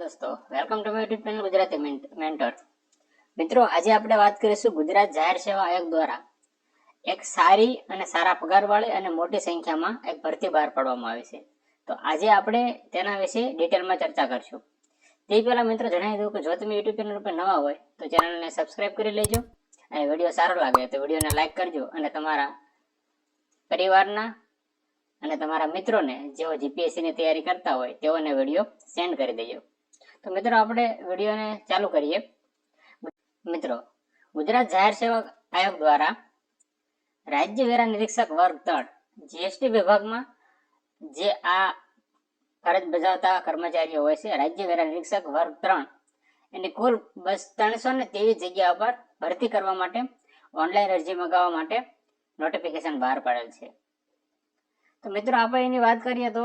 દોસ્તો. Welcome to YouTube channel Gujarati mentor મિત્રો, આજે આપણે વાત કરીશું ગુજરાત જાહેર સેવા આયોગ દ્વારા એક સારી અને સારા પગારવાળી અને મોટી સંખ્યામાં એક ભરતી બહાર પાડવામાં આવી છે. તો આજે આપણે તેના વિશે ડિટેલમાં ચર્ચા કરશું. તે પહેલાં મિત્રો, જણાવી દઉં કે જો તમે યુટ્યુબ ચેનલ પર નવા હોય, તો ચેનલને સબસ્ક્રાઇબ કરી લેજો અને વીડિયો સારો લાગે તો વિડીયોને લાઈક કરજો અને તમારા પરિવારના અને તમારા મિત્રોને જેઓ જીપીએસસી ની તૈયારી કરતા હોય, તેઓને વીડિયો સેન્ડ કરી દેજો. તો મિત્રો આપણે વિડીયોને ચાલુ કરીએ. મિત્રો, ગુજરાત જાહેર સેવક આયોગ દ્વારા રાજ્ય વેરા નિરીક્ષક વર્ગ ત્રણ જીએસટી વિભાગમાં જે આ ફરજ બજાવતા કર્મચારીઓ હોય છે રાજ્ય વેરા નિરીક્ષક વર્ગ ત્રણ, એની કુલ બસ ત્રણસો ને ત્રેવીસ જગ્યા પર ભરતી કરવા માટે, ઓનલાઈન અરજી મંગાવવા માટે નોટિફિકેશન બહાર પાડેલ છે. તો મિત્રો, આપણે એની વાત કરીએ તો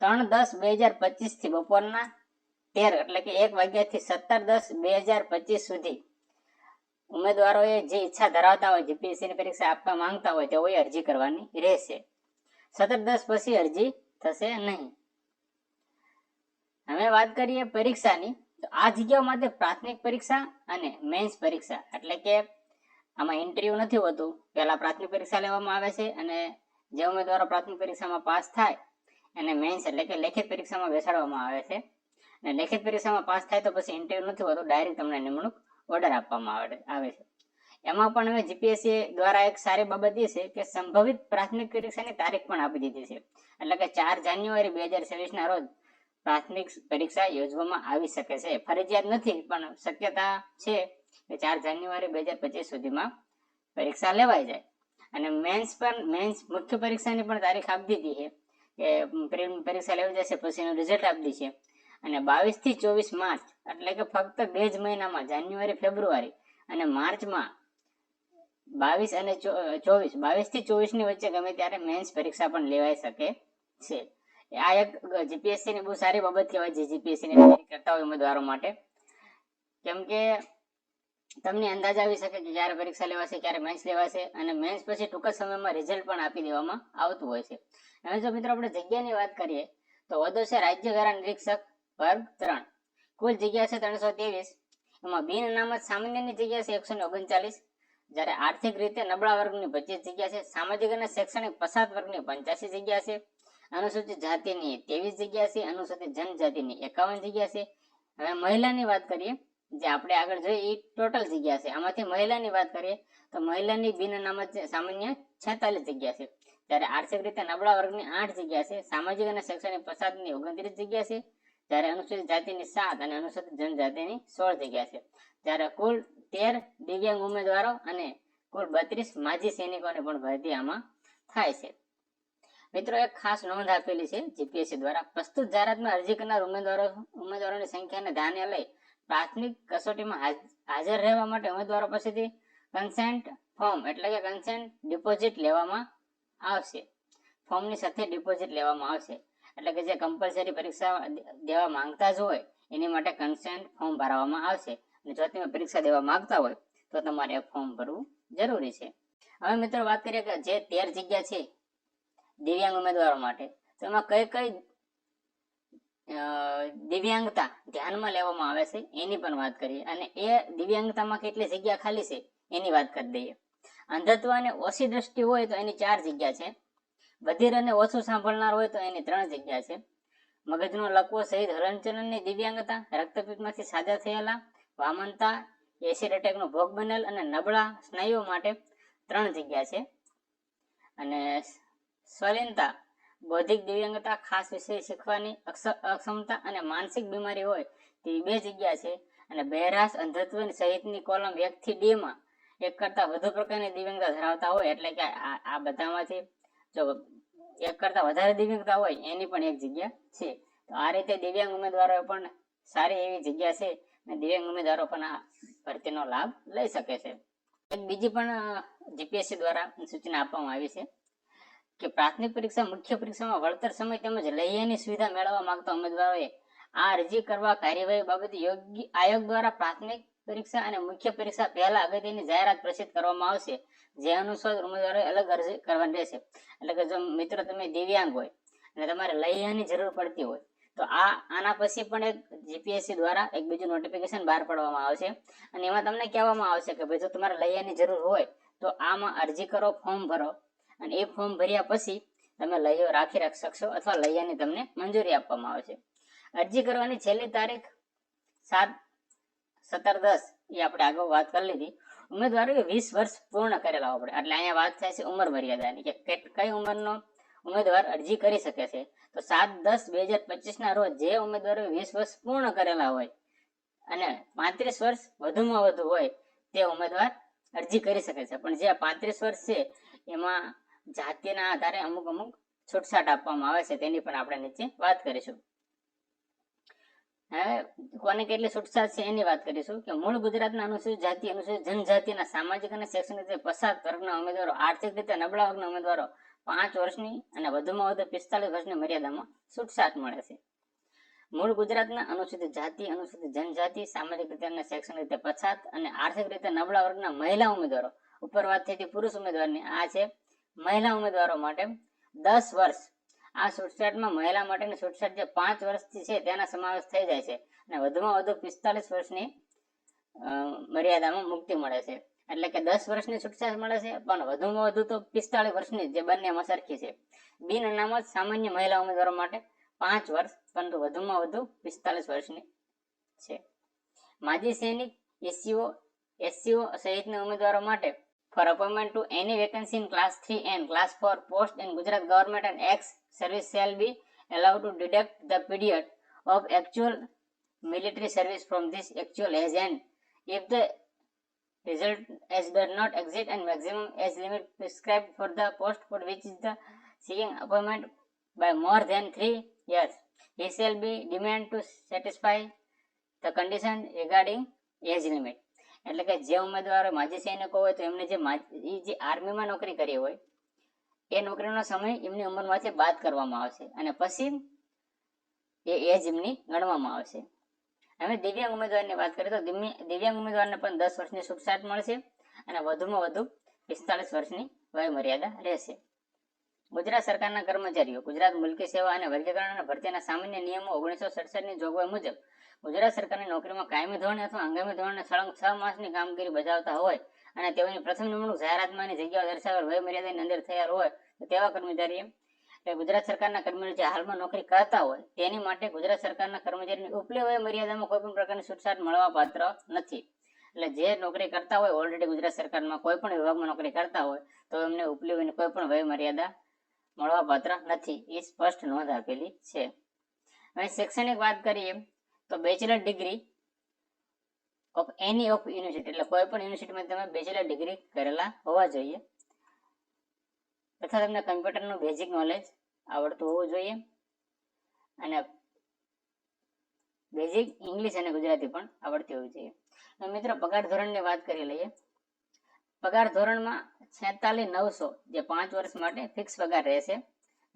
ત્રણ દસ બે હજાર પચીસથી બપોરના તેર, એટલે કે એક વાગ્યાથી સત્તર દસ બે હજાર પચીસ સુધી. ઉમેદવારોએ જે ઈચ્છા ધરાવતા હોય જીપીએસસી ની પરીક્ષા આપવા માંગતા હોય, તેઓએ અરજી કરવાની રહેશે. સત્તર દસ પછી અરજી થશે નહીં. હવે વાત કરીએ પરીક્ષાની. તો આ જગ્યાઓ માટે પ્રાથમિક પરીક્ષા અને મેન્સ પરીક્ષા. એટલે કે આમાં ઇન્ટરવ્યુ નથી હોતું. પહેલા પ્રાથમિક પરીક્ષા લેવામાં આવે છે અને જે ઉમેદવારો પ્રાથમિક પરીક્ષામાં પાસ થાય, એને મેન્સ એટલે કે લેખિત પરીક્ષામાં બેસાડવામાં આવે છે. લેખિત પરીક્ષામાં પાસ થાય તો પછી ઇન્ટરવ્યુ નથી હોતો ડાયરેક્ટ તમને નિમણૂક ઓર્ડર આપવામાં આવે છે એમાં પણ હવે જીપીએસસી દ્વારા એક સારી બાબત એ છે કે સંભવિત પ્રાથમિક પરીક્ષાની તારીખ પણ આપી દીધી છે. એટલે કે ચાર જાન્યુઆરી બે હજાર છવ્વીસના રોજ પ્રાથમિક પરીક્ષા યોજવામાં આવી શકે છે. ફરજિયાત નથી, પણ શક્યતા છે કે ચાર જાન્યુઆરી બે હજાર પચીસ સુધીમાં પરીક્ષા લેવાઈ જાય. અને મેન્સ પણ મેન્સ મુખ્ય પરીક્ષાની પણ તારીખ આપી દીધી છે કે પ્રીમ પરીક્ષા લેવી જશે, પછી એનું રિઝલ્ટ આપી દીધી છે. અને બાવીસથી ચોવીસ માર્ચ, એટલે કે ફક્ત બે જ મહિનામાં, જાન્યુઆરી, ફેબ્રુઆરી અને માર્ચમાં બાવીસ અને ચોવીસ, બાવીસથી ચોવીસની વચ્ચે ગમે ત્યારે મેન્સ પરીક્ષા પણ લેવાઈ શકે છે. આ એક જીપીએસસી ની બહુ સારી બાબત કહેવાય જે જીપીએસસી ની તૈયારી કરતા હોય ઉમેદવારો માટે. કેમ કે તમને અંદાજ આવી શકે કે ક્યારે પરીક્ષા લેવાશે, ક્યારે મેન્સ લેવાશે અને મેન્સ પછી ટૂંક સમયમાં રિઝલ્ટ પણ આપી દેવામાં આવતું હોય છે. હવે જો મિત્રો આપણે જગ્યાની વાત કરીએ, તો વધુ છે રાજ્ય વેરા નિરીક્ષક વર્ગ ત્રણ. કુલ જગ્યા છે ત્રણસો ત્રેવીસ. એમાં બિન અનામત સામાન્યની જગ્યા છે એકસો ઓગણચાલીસ. જ્યારે આર્થિક રીતે નબળા વર્ગની પચીસ જગ્યા છે, સામાજિક અને શૈક્ષણિક પછાત વર્ગની પંચ્યાસી જગ્યા છે. અનુસૂચિત જાતિની ત્રેવીસ જગ્યા છે, અનુસૂચિત જનજાતિની એકાવન જગ્યા છે. હવે મહિલાની વાત કરીએ, જે આપણે આગળ જોઈએ એ ટોટલ જગ્યા છે. આમાંથી મહિલાની વાત કરીએ, તો મહિલાની બિન અનામત સામાન્ય છેતાલીસ જગ્યા છે. જ્યારે આર્થિક રીતે નબળા વર્ગની આઠ જગ્યા છે, સામાજિક અને શૈક્ષણિક પછાતની ઓગણત્રીસ જગ્યા છે. જ્યારે અનુસૂચિત જાતિની સાત અને અનુસૂચિત જનજાતિની સોળ જગ્યા છે. જ્યારે કુલ તેર દિવ્યાંગ ઉમેદવારો અને કુલ બત્રીસ માજી સૈનિકોને પણ ભરતી આમાં થાય છે. મિત્રો, એક ખાસ નોંધ આપેલી છે. જીપીએસસી દ્વારા પ્રસ્તુત જાહેરાતમાં અરજી કરનાર ઉમેદવારો, ઉમેદવારોની સંખ્યાને ધ્યાને લઈ પ્રાથમિક કસોટીમાં હાજર રહેવા માટે ઉમેદવારો પાસેથી કન્સેન્ટ ફોર્મ એટલે કે કન્સેન્ટ ડિપોઝિટ લેવામાં આવશે. ફોર્મની સાથે ડિપોઝિટ લેવામાં આવશે. એટલે કે જે કમ્પલસરી પરીક્ષા દેવા માંગતા જ હોય, એની માટે કન્સેન્ટ ફોર્મ ભરવામાં આવશે. અને જો તમે પરીક્ષા દેવા માંગતા હોય, તો તમારે ફોર્મ ભરવું જરૂરી છે. હવે મિત્રો વાત કરીએ કે જે તેર જગ્યા છે, દિવ્યાંગ ઉમેદવારો માટે, તો એમાં કઈ કઈ દિવ્યાંગતા ધ્યાનમાં લેવામાં આવે છે, એની પણ વાત કરીએ. અને એ દિવ્યાંગતામાં કેટલી જગ્યા ખાલી છે, એની વાત કરી દઈએ. અંધત્વ અને ઓછી દ્રષ્ટિ હોય તો એની ચાર જગ્યા છે. બધિર અને ઓછું સાંભળનાર હોય તો એની ત્રણ જગ્યા છે. મગજનો લકવો સહિત હલનચલનની દિવ્યાંગતા રક્તપિતમાંથી સાજા થયેલા વામનતા, એસિડ એટેકનો ભોગ બનેલ અને નબળા સ્નાયુઓ માટે ત્રણ જગ્યા છે. અને સ્વલિનતા બૌદ્ધિક દિવ્યાંગતા ખાસ વિષય શીખવાની અક્ષમતા અને માનસિક બીમારી હોય તેવી બે જગ્યા છે. અને બહેરાશ અંધત્વ સહિતની કોલમ એક થી ડી માં એક કરતા વધુ પ્રકારની દિવ્યાંગતા ધરાવતા હોય એટલે કે આ બધામાંથી જો એક કરતા વધારે દિવ્યાંગતા હોય, એની પણ એક જગ્યા છે. તો આ રીતે દિવ્યાંગ ઉમેદવારો પણ સારી એવી જગ્યા છે અને દિવ્યાંગ ઉમેદવારો પણ આ ભરતીનો લાભ લઈ શકે છે. એક બીજી પણ જીપીએસસી દ્વારા સૂચના આપવામાં આવી છે કે પ્રાથમિક પરીક્ષા મુખ્ય પરીક્ષામાં વળતર સમય તેમજ લૈયાની સુવિધા મેળવવા માંગતા ઉમેદવારોએ આ અરજી કરવા કાર્યવાહી બાબતે યોગ્ય આયોગ દ્વારા પ્રાથમિક પરીક્ષા અને મુખ્ય પરીક્ષા પહેલા અગત્યની જાહેરાત પ્રસિદ્ધ કરવામાં આવશે. જે અનુસાર ઉમેદવારો અલગ અરજી કરવાની રહેશે. એટલે કે જો મિત્રો તમે દિવ્યાંગ હોય અને તમારે લૈયાની જરૂર પડતી હોય, તો આ, આના પછી પણ એક જીપીએસસી દ્વારા એક બીજું નોટિફિકેશન બહાર પાડવામાં આવશે. અને એમાં તમને કહેવામાં આવશે કે ભાઈ જો તમારે લૈયાની જરૂર હોય, તો આમાં અરજી કરો, ફોર્મ ભરો. અને એ ફોર્મ ભર્યા પછી તમે લૈયો રાખી રાખ શકશો અથવા લૈયાની તમને મંજૂરી આપવામાં આવશે. અરજી કરવાની છેલ્લી તારીખ સાત સત્તર દસ, એ આપણે આગળ વાત કરી લીધી. ઉમેદવારોએ વીસ વર્ષ પૂર્ણ કરેલા હોય એટલે અહીંયા વાત થાય છે ઉંમર મર્યાદાની કે કઈ ઉંમરનો ઉમેદવાર અરજી કરી શકે છે. તો સાત દસ બે હજાર પચીસ ના રોજ જે ઉમેદવારોએ વીસ વર્ષ પૂર્ણ કરેલા હોય અને પાંત્રીસ વર્ષ વધુમાં વધુ હોય, તે ઉમેદવાર અરજી કરી શકે છે. પણ જે પાંત્રીસ વર્ષ છે, એમાં જાતિના આધારે અમુક અમુક છૂટછાટ આપવામાં આવે છે. તેની પણ આપણે નીચે વાત કરીશું. હવે કોને કેટલી છૂટછાટ છે એની વાત કરીશું કે મૂળ ગુજરાતના અનુસૂચિત જાતિ અનુસૂચિત જનજાતિના સામાજિક અને શૈક્ષણિક રીતે પસાર વર્ગના ઉમેદવારો, આર્થિક રીતે નબળા વર્ગના ઉમેદવારો પાંચ વર્ષની અને વધુમાં વધુ પિસ્તાલીસ વર્ષની મર્યાદામાં છૂટછાટ મળે છે. મૂળ ગુજરાતના અનુસૂચિત જાતિ, અનુસૂચિત જનજાતિ, સામાજિક રીતે અને શૈક્ષણિક રીતે પછાત અને આર્થિક રીતે નબળા વર્ગના મહિલા ઉમેદવારો ઉપર વાત થઈ હતી પુરુષ ઉમેદવારની આ છે મહિલા ઉમેદવારો માટે દસ વર્ષ આ છૂટછાટમાં મહિલા માટેની છૂટછાટ જે પાંચ વર્ષથી છે તેના સમાવેશ થઈ જાય છે. અને વધુમાં વધુ પિસ્તાલીસ વર્ષની મર્યાદામાં મુક્તિ મળે છે. એટલે કે દસ વર્ષની છૂટછાટ મળે છે, પણ વધુમાં વધુ તો પિસ્તાળીસ વર્ષની જે બંનેમાં સરખી છે. બિન અનામત સામાન્ય મહિલા ઉમેદવારો માટે પાંચ વર્ષ, પરંતુ વધુમાં વધુ પિસ્તાલીસ વર્ષની છે. માજી સૈનિક, એસસીઓ એસસીઓ સહિતના ઉમેદવારો માટે for appointment to any vacancy in class 3 and class 4 post in Gujarat government and ex service shall be allowed to deduct the period of actual military service from this actual age and if the result age does not exceed and maximum age limit prescribed for the post for which is the seeking appointment by more than 3 years he shall be demanded to satisfy the condition regarding age limit. એટલે કે જે ઉમેદવારો માજી સૈનિકો હોય તો એમને જે જે આર્મીમાં નોકરી કરી હોય, એ નોકરીનો સમય એમની ઉંમરમાંથી બાદ કરવામાં આવશે અને પછી એ એજ એમની ગણવામાં આવશે. હવે દિવ્યાંગ ઉમેદવારની વાત કરીએ તો દિવ્ય- દિવ્યાંગ ઉમેદવારને પણ દસ વર્ષની છૂટછાટ મળશે અને વધુમાં વધુ પિસ્તાલીસ વર્ષની વય મર્યાદા રહેશે. ગુજરાત સરકારના કર્મચારીઓ, ગુજરાત મુલકી સેવા અને વર્ગીકરણ અને ભરતીના સામાન્ય નિયમો ઓગણીસો સડસઠની જોગવાઈ મુજબ ગુજરાત સરકારની નોકરીમાં કાયમી ધોરણે અથવા હંગામી ધોરણે સળંગ છ માસની કામગીરી બજાવતા હોય અને તેઓની પ્રથમ નિમણૂક જાહેરાતમાંની જગ્યાઓ દર્શાવેલ વય મર્યાદાની અંદર થયા હોય, તો તેવા કર્મચારીએ ગુજરાત સરકારના કર્મચારી જે હાલમાં નોકરી કરતા હોય, તેની માટે ગુજરાત સરકારના કર્મચારીની ઉપલી વય મર્યાદામાં કોઈ પણ પ્રકારની છૂટછાટ મળવા પાત્ર નથી. એટલે જે નોકરી કરતા હોય ઓલરેડી ગુજરાત સરકારમાં કોઈ પણ વિભાગમાં નોકરી કરતા હોય, તો એમને ઉપલી વયની કોઈ પણ વય મર્યાદા મળવા પાત્ર નથી. એ સ્પષ્ટ નોંધ આપેલી છે. હવે શૈક્ષણિક વાત કરીએ તો bachelor degree of any of university એટલે કોઈ પણ યુનિવર્સિટીમાં તમે બેચલર ડિગ્રી કરેલા હોવા જોઈએ. તથા તમને કમ્પ્યુટરનું બેઝિક નોલેજ આવડતું હોવું જોઈએ. અને બેઝિક ઇંગ્લિશ અને ગુજરાતી પણ આવડતી હોવી જોઈએ. મિત્રો, પગાર ધોરણની વાત કરી લઈએ. પગાર ધોરણમાં છેતાલીસ નવસો જે પાંચ વર્ષ માટે ફિક્સ પગાર રહેશે.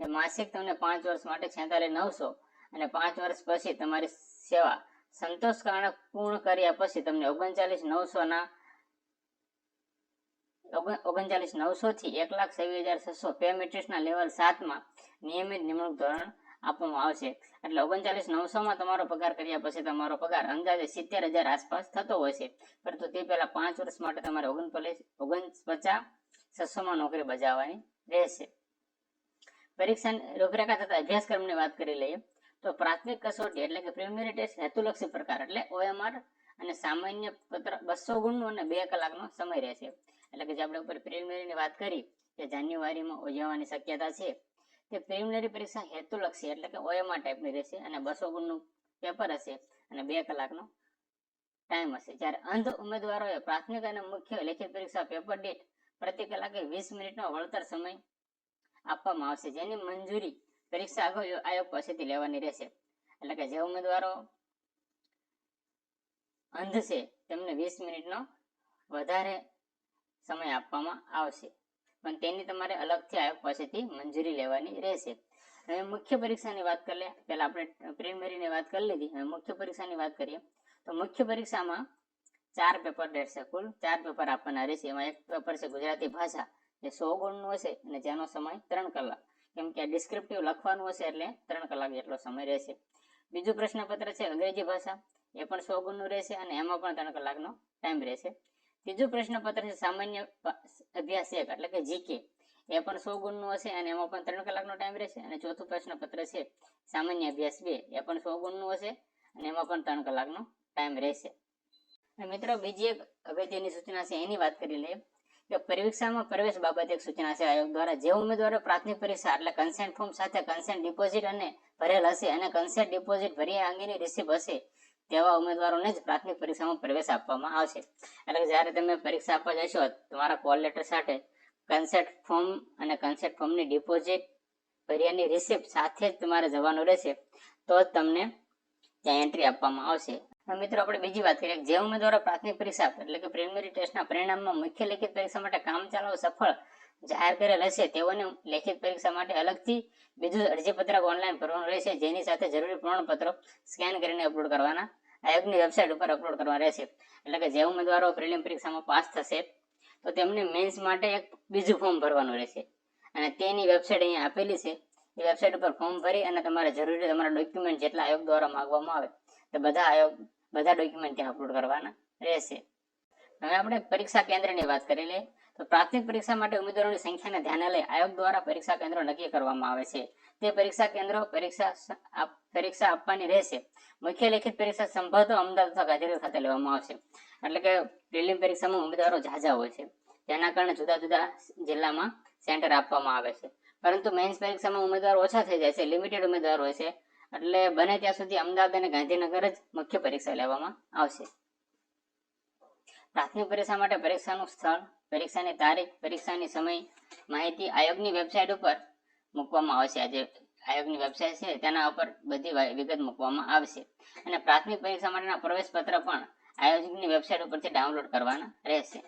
માસિક તમને પાંચ વર્ષ માટે છેતાલીસ નવસો અને પાંચ વર્ષ પછી તમારી સેવા સંતોષકારક પૂર્ણ કર્યા પછી તમને ઓગણચાલીસ નવસોના ઓગણચાલીસ નવસો થી એક લાખ છવ્વીસ હજાર છસો પે મેટ્રિક્સના લેવલ સાતમાં નિયમિત નિમણૂક ધોરણ આપવામાં આવશે. એટલે ઓગણચાલીસ નવસોમાં તમારો પગાર કર્યા પછી તમારો પગાર અંદાજે સિત્તેર હજાર આસપાસ થતો હોય છે. પરંતુ તે પહેલા પાંચ વર્ષ માટે તમારે ઓગણપચાસ ઓગણપચાસ છસોમાં નોકરી બજાવવાની રહેશે. પરીક્ષા રૂપરેખા તથા અભ્યાસક્રમની વાત કરી લઈએ. તો પ્રાથમિક કસોટી એટલે કે પ્રિલિમિનરી ટેસ્ટ હેતુલક્ષી પ્રકાર એટલે ઓએમઆર અને સામાન્ય પત્ર બસો ગુણનું અને બે કલાકનો સમય રહેશે. એટલે કે જે આપણે ઉપર પ્રિલિમિનરીની વાત કરી કે જાન્યુઆરીમાં યોજવાની શક્યતા છે, તે પ્રિલિમિનરી પરીક્ષા હેતુલક્ષી એટલે કે ઓએમઆર ટાઈપની રહેશે અને બસો ગુણનું પેપર હશે અને બે કલાકનો ટાઈમ હશે. જ્યારે અંધ ઉમેદવારોએ પ્રાથમિક અને મુખ્ય લેખિત પરીક્ષા પેપર દીઠ પ્રતિ કલાકે વીસ મિનિટનો વળતર સમય આપવામાં આવશે. જેની મંજૂરી પરીક્ષા આયોગ પાસેથી લેવાની રહેશે એટલે કે જે ઉમેદવારો અંધ છે તેમને વીસ મિનિટનો વધારે સમય આપવામાં આવશે પણ તેની તમારે અલગથી આયોગ પાસેથી મંજૂરી લેવાની રહેશે હવે મુખ્ય પરીક્ષાની વાત કરીએ પેલા આપણે પ્રિલિમિનરીની વાત કરી લીધી હવે મુખ્ય પરીક્ષાની વાત કરીએ તો મુખ્ય પરીક્ષામાં ચાર પેપર રહેશે કુલ ચાર પેપર આપવાના રહેશે એમાં એક પેપર છે ગુજરાતી ભાષા જે સો ગુણનું હશે અને જેનો સમય ત્રણ કલાક કેમ ડિસ્ક્રિપ્ટિવ લખવાનું હશે એટલે ત્રણ કલાક જેટલો સમય રહેશે. બીજું પ્રશ્નપત્ર છે અંગ્રેજી ભાષા. એ પણ સો ગુણનું રહેશે અને એમાં પણ ત્રણ કલાકનો ટાઈમ રહેશે. ત્રીજું પ્રશ્નપત્ર છે સામાન્ય અભ્યાસ એક, એટલે કે જીકે એ પણ સો ગુણનું હશે અને એમાં પણ ત્રણ કલાકનો ટાઈમ રહેશે. અને ચોથું પ્રશ્નપત્ર છે સામાન્ય અભ્યાસ બે, એ પણ સો ગુણનું હશે અને એમાં પણ ત્રણ કલાકનો ટાઈમ રહેશે. મિત્રો, બીજી એક અગત્યની સૂચના છે, એની વાત કરી લઈએ. કે પરીક્ષામાં પ્રવેશ બાબતે એક સૂચના છે. આયોગ દ્વારા જે ઉમેદવારો પ્રાથમિક પરીક્ષા એટલે કન્સેન્ટ ફોર્મ સાથે કન્સેન્ટ ડિપોઝિટ અને ભરેલ હશે અને કન્સેન્ટ ડિપોઝિટ ભર્યા અંગેની રિસીપ હશે તેવા ઉમેદવારોને જ પ્રાથમિક પરીક્ષામાં પ્રવેશ આપવામાં આવશે. એટલે કે જ્યારે તમે પરીક્ષા આપવા જશો તમારા કોલ લેટર સાથે કન્સેપ્ટ ફોર્મ અને કન્સેપ્ટ ફોર્મની ડિપોઝિટ ભર્યાની રિસિપ્ટ સાથે જ તમારે જવાનું રહેશે તો જ તમને ત્યાં એન્ટ્રી આપવામાં આવશે. મિત્રો આપણે બીજી વાત કરીએ. જે ઉમેદવારો પ્રાથમિક પરીક્ષા એટલે કે પ્રિલિમિનરી ટેસ્ટના પરિણામમાં મુખ્ય લેખિત પરીક્ષા માટે કામ ચાલુ સફળ જાહેર કરેલ હશે, તેઓને લેખિત પરીક્ષા માટે અલગથી બીજું અરજીપત્રક ઓનલાઈન ભરવાનું રહેશે, જેની સાથે જરૂરી પ્રમાણપત્રો સ્કેન કરીને અપલોડ કરવાના આયોગની વેબસાઇટ ઉપર અપલોડ કરવા રહેશે. એટલે કે જે ઉમેદવારો પ્રિલિમ પરીક્ષામાં પાસ થશે, તો તેમને મેન્સ માટે એક બીજું ફોર્મ ભરવાનું રહેશે. અને તેની વેબસાઇટ અહીંયા આપેલી છે. એ વેબસાઇટ ઉપર ફોર્મ ભરી અને તમારે જરૂરી તમારા ડોક્યુમેન્ટ જેટલા આયોગ દ્વારા માગવામાં આવે તે બધા બધા ડોક્યુમેન્ટ ત્યાં અપલોડ કરવાના રહેશે. હવે આપણે પરીક્ષા કેન્દ્રની વાત કરી લઈએ. તો પ્રાથમિક પરીક્ષા માટે ઉમેદવારોની સંખ્યાને ધ્યાને લઈ આયોગ દ્વારા પરીક્ષા કેન્દ્રો નક્કી કરવામાં આવે છે. તે પરીક્ષા કેન્દ્રો પરીક્ષા પરીક્ષા આપવાની રહેશે. મુખ્ય લેખિત પરીક્ષા સંભવતઃ અમદાવાદ અથવા ગાંધીનગર ખાતે લેવામાં આવશે. એટલે કે પ્રિલિમ પરીક્ષામાં ઉમેદવારો ઝાઝા હોય છે. તેના કારણે જુદા જુદા જિલ્લામાં સેન્ટર આપવામાં આવે છે. પરંતુ મેન્સ પરીક્ષામાં ઉમેદવારો ઓછા થઈ જાય છે. લિમિટેડ ઉમેદવાર હોય છે. એટલે બને ત્યાં સુધી અમદાવાદ અને ગાંધીનગર જ મુખ્ય પરીક્ષા લેવામાં આવશે. પ્રાથમિક પરીક્ષા માટે પરીક્ષાનું સ્થળ, પરીક્ષાની તારીખ, પરીક્ષાની સમય, માહિતી આયોગની વેબસાઇટ ઉપર મૂકવામાં આવશે. આજે આયોગની વેબસાઇટ છે, તેના ઉપર બધી વિગત મૂકવામાં આવશે. અને પ્રાથમિક પરીક્ષા માટેના પ્રવેશ પત્ર પણ આયોગની વેબસાઇટ ઉપરથી ડાઉનલોડ કરવાના રહેશે.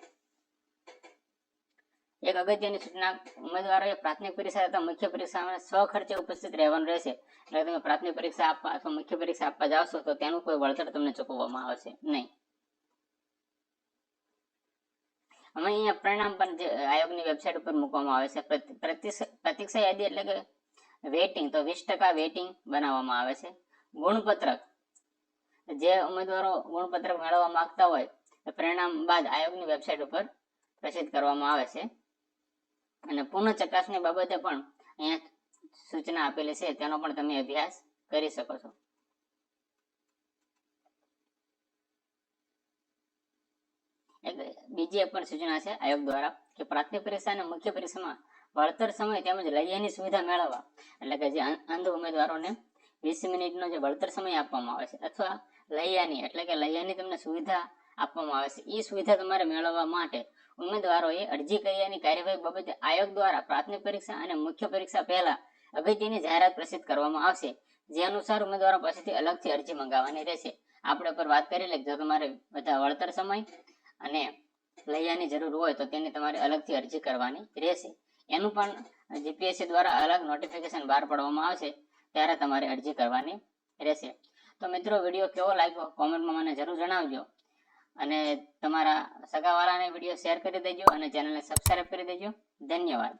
એક અગત્યની સૂચના ઉમેદવારોએ પ્રાથમિક પરીક્ષા તથા મુખ્ય પરીક્ષામાં સ્વખર્ચે ઉપસ્થિત રહેવાનું રહેશે. એટલે તમે પ્રાથમિક પરીક્ષા આપવા અથવા મુખ્ય પરીક્ષા આપવા જાવશો તો તેનું કોઈ વળતર તમને ચૂકવવામાં આવશે નહીં. અમે અહીંયા પરિણામ પણ જે આયોગની વેબસાઇટ ઉપર મૂકવામાં આવે છે. પ્રતિક્ષા યાદી એટલે કે વેટિંગ તો વીસ ટકા વેટિંગ બનાવવામાં આવે છે. ગુણપત્રક, જે ઉમેદવારો ગુણપત્રક મેળવવા માંગતા હોય પરિણામ બાદ આયોગની વેબસાઇટ ઉપર પ્રસિદ્ધ કરવામાં આવે છે. અને પુનઃ ચકાસણી બાબતે પણ અહીંયા સૂચના આપેલી છે, તેનો પણ તમે અભ્યાસ કરી શકો છો. એક પણ સૂચના છે આયોગ દ્વારા, કે પ્રાથમિક પરીક્ષા અને મુખ્ય પરીક્ષામાં વળતર સમય તેમજ લૈયાની સુવિધા મેળવવા, એટલે કે જે અંધ ઉમેદવારોને વીસ મિનિટનો જે વળતર સમય આપવામાં આવે છે, અથવા લૈયાની, એટલે કે લૈયાની તમને સુવિધા આપવામાં આવે છે. એ સુવિધા તમારે મેળવવા માટે ઉમેદવારોએ અરજી કર્યાની કાર્યવાહી બાબતે આયોગ દ્વારા પ્રાથમિક પરીક્ષા અને મુખ્ય પરીક્ષા પહેલા અગત્યની જાહેરાત પ્રસિદ્ધ કરવામાં આવશે. જે અનુસાર ઉમેદવારો પાસેથી અલગથી અરજી મંગાવવાની રહેશે. આપણે પર વાત કરી લે જો તમારે બધા વળતર સમય અને લૈયાની જરૂર હોય તો તેની તમારે અલગથી અરજી કરવાની રહેશે. એનું પણ જીપીએસસી દ્વારા અલગ નોટિફિકેશન બહાર પાડવામાં આવશે. ત્યારે તમારે અરજી કરવાની રહેશે. તો મિત્રો, વીડિયો કેવો લાગ્યો? કોમેન્ટમાં મને જરૂર જણાવજો. અને તમારા સગાવાળાને વીડિયો શેર કરી દેજો અને ચેનલને સબસ્ક્રાઈબ કરી દેજો. ધન્યવાદ.